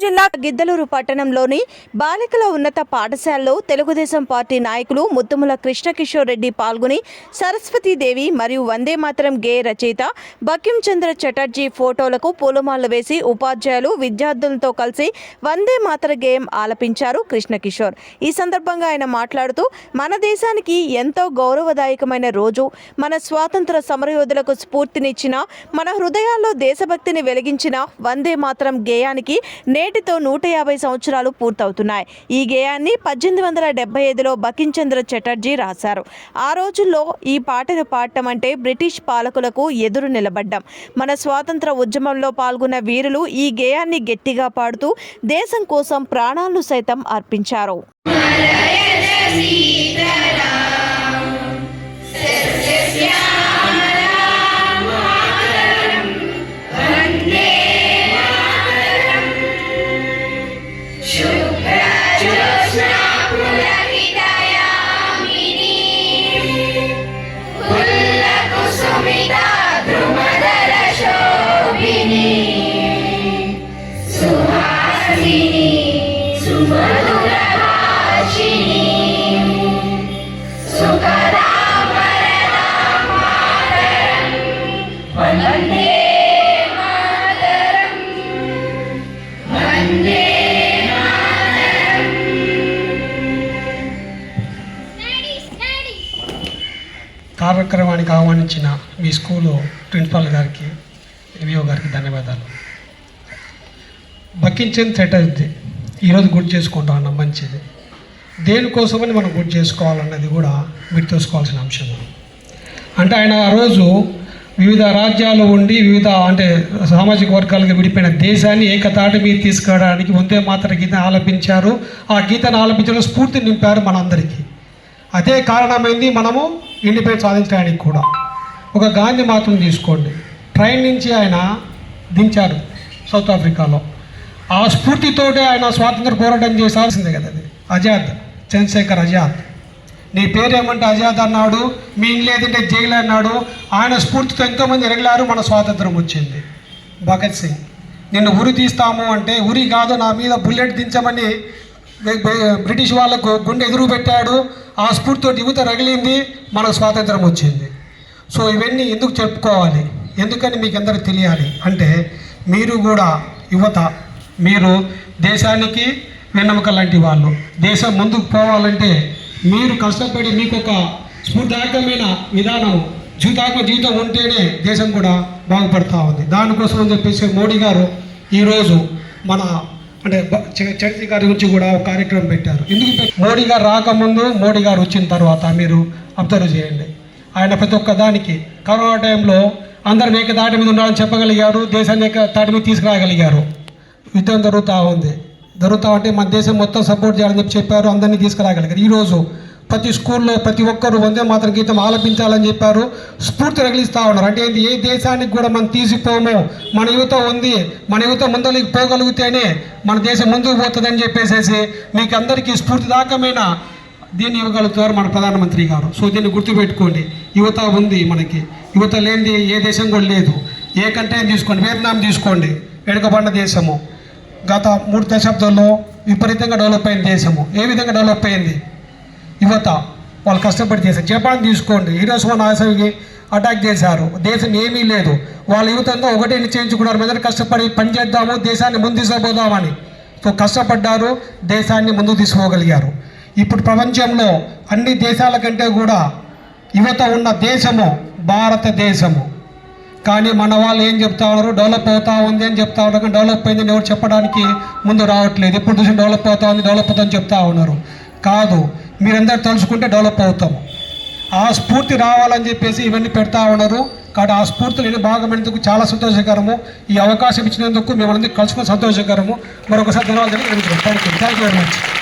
జిల్లా గిద్దలూరు పట్టణంలోని బాలికల ఉన్నత పాఠశాలలో తెలుగుదేశం పార్టీ నాయకులు ముత్తుముల కృష్ణకిషోర్ రెడ్డి పాల్గొని సరస్వతీదేవి మరియు వందే మాతరం గేయ రచయిత బకించంద్ర చటర్జీ ఫోటోలకు పూలమాలలు వేసి ఉపాధ్యాయులు విద్యార్థులతో కలిసి వందే మాతర గేయం ఆలపించారు కృష్ణకిషోర్. ఈ సందర్భంగా ఆయన మాట్లాడుతూ మన దేశానికి ఎంతో గౌరవదాయకమైన రోజు. మన స్వాతంత్ర సమరయోధులకు స్ఫూర్తినిచ్చిన మన హృదయాల్లో దేశభక్తిని వెలిగించిన వందే మాతరం గేయానికి నే నేటితో నూట యాభై సంవత్సరాలు పూర్తవుతున్నాయి. ఈ గేయాన్ని పద్దెనిమిది వందల డెబ్బై ఐదులో బకించంద్ర చటర్జీ రాశారు. ఆ రోజుల్లో ఈ పాటను పాడటం అంటే బ్రిటిష్ పాలకులకు ఎదురు నిలబడ్డం. మన స్వాతంత్ర ఉద్యమంలో పాల్గొన్న వీరులు ఈ గేయాన్ని గట్టిగా పాడుతూ దేశం కోసం ప్రాణాలను సైతం అర్పించారు. కార్యక్రమానికి ఆహ్వానించిన మీ స్కూలు ప్రిన్సిపాల్ గారికి ఎంఈఓ గారికి ధన్యవాదాలు. బకించన్ థియేటర్ ఇది ఈరోజు గుర్తు చేసుకుంటా అన్న మంచిది. దేనికోసమని మనం గుర్తు చేసుకోవాలన్నది కూడా మీరు తెలుసుకోవాల్సిన అంశం అంటే ఆయన ఆ రోజు వివిధ రాజ్యాలు ఉండి వివిధ అంటే సామాజిక వర్గాలకు విడిపోయిన దేశాన్ని ఏకతాటి మీద తీసుకురావడానికి వందే మాత్ర గీత ఆలపించారు. ఆ గీతను ఆలపించడం స్ఫూర్తి నింపారు మనందరికీ. అదే కారణమైంది మనము ఇండిపెండెన్స్ సాధించడానికి కూడా. ఒక గాంధీ మాత్రం తీసుకోండి. ట్రైన్ నుంచి ఆయన దించారు సౌత్ ఆఫ్రికాలో. ఆ స్ఫూర్తితోటే ఆయన స్వాతంత్ర పోరాటం చేసాల్సిందే కదా అది. ఆజాద్ చంద్రశేఖర్ ఆజాద్ నీ పేరేమంటే ఆజాద్ అన్నాడు మీ లేదంటే ఏదంటే జైలు అన్నాడు. ఆయన స్ఫూర్తితో ఎంతోమంది ఎరగలారు మన స్వాతంత్రం వచ్చింది. భగత్ సింగ్ నిన్ను ఉరి తీస్తాము అంటే ఉరి కాదు నా మీద బుల్లెట్ దించమని బ్రిటిష్ వాళ్ళకు గుండె ఎదురు పెట్టాడు. ఆ స్ఫూర్తితో యువత రగిలింది మనకు స్వాతంత్రం వచ్చింది. సో ఇవన్నీ ఎందుకు చెప్పుకోవాలి? ఎందుకని మీకు అందరికి తెలియాలి? అంటే మీరు కూడా యువత మీరు దేశానికి వెన్నెముక లాంటి వాళ్ళు దేశం ముందుకు పోవాలంటే మీరు కష్టపడి మీకు ఒక స్ఫూర్తిదాయకమైన విధానం జీవితాత్మ జీవితం ఉంటేనే దేశం కూడా బాగుపడతా ఉంది. దానికోసం అని చెప్పేసి మోడీ గారు ఈరోజు మన అంటే చరిత్ర గారి గురించి కూడా ఒక కార్యక్రమం పెట్టారు. ఎందుకు మోడీ గారు రాకముందు మోడీ గారు వచ్చిన తర్వాత మీరు అబ్జర్వ్ చేయండి. ఆయన ప్రతి ఒక్క దానికి కరోనా టైంలో అందరిని ఏక దాటి మీద ఉండాలని చెప్పగలిగారు దేశాన్ని ఏక తాటి మీద తీసుకురాగలిగారు. యుద్ధం జరుగుతూ ఉంది. జరుగుతూ ఉంటే మన దేశం మొత్తం సపోర్ట్ చేయాలని చెప్పి చెప్పారు. అందరినీ తీసుకురాగలిగారు. ఈరోజు ప్రతి స్కూల్లో ప్రతి ఒక్కరు వందే మాత్రం గీతం ఆలపించాలని చెప్పారు. స్ఫూర్తి రగిలిస్తూ ఉన్నారు. అంటే ఏంటి ఏ దేశానికి కూడా మనం తీసిపోము. మన యువత ఉంది. మన యువత ముందరికి పోగలిగితేనే మన దేశం ముందుకు పోతుందని చెప్పేసేసి మీకు అందరికీ స్ఫూర్తిదాయకమైన దీన్ని ఇవ్వగలుగుతారు మన ప్రధానమంత్రి గారు. సో దీన్ని గుర్తుపెట్టుకోండి. యువత ఉంది మనకి. యువత లేనిది ఏ దేశం కూడా లేదు. ఏ కంటే తీసుకోండి. వియత్నాం తీసుకోండి. వెనుకబడిన దేశము. గత మూడు దశాబ్దాల్లో విపరీతంగా డెవలప్ అయిన దేశము. ఏ విధంగా డెవలప్ అయింది? యువత వాళ్ళు కష్టపడి చేశారు. జపాన్ తీసుకోండి. హీరోస్మాన్ ఆసవికి అటాక్ చేశారు. దేశం ఏమీ లేదు. వాళ్ళ యువత ఒకటే నిశ్చయించుకున్నారు మీద కష్టపడి పని చేద్దాము దేశాన్ని ముందు తీసుకుపోదామని. సో కష్టపడ్డారు దేశాన్ని ముందుకు తీసుకోగలిగారు ఇప్పుడు ప్రపంచంలో అన్ని దేశాల కంటే కూడా యువత ఉన్న దేశము భారతదేశము. కానీ మన వాళ్ళు ఏం చెప్తా ఉన్నారు? డెవలప్ అవుతా ఉంది అని చెప్తా ఉన్నారు. కానీ డెవలప్ అయిందని ఎవరు చెప్పడానికి ముందు రావట్లేదు. ఎప్పుడు చూసి డెవలప్ అవుతా ఉంది డెవలప్ అవుతుందని చెప్తా ఉన్నారు. కాదు మీరందరూ తెలుసుకుంటే డెవలప్ అవుతాం. ఆ స్ఫూర్తి రావాలని చెప్పేసి ఇవన్నీ పెడతా ఉన్నారు. కాబట్టి ఆ స్ఫూర్తి నేను భాగమైనందుకు చాలా సంతోషకరము. ఈ అవకాశం ఇచ్చినందుకు మిమ్మల్ని కలుసుకుని సంతోషకరము. మరొకసారి ధన్యవాదాలు. Thank you thank you very much.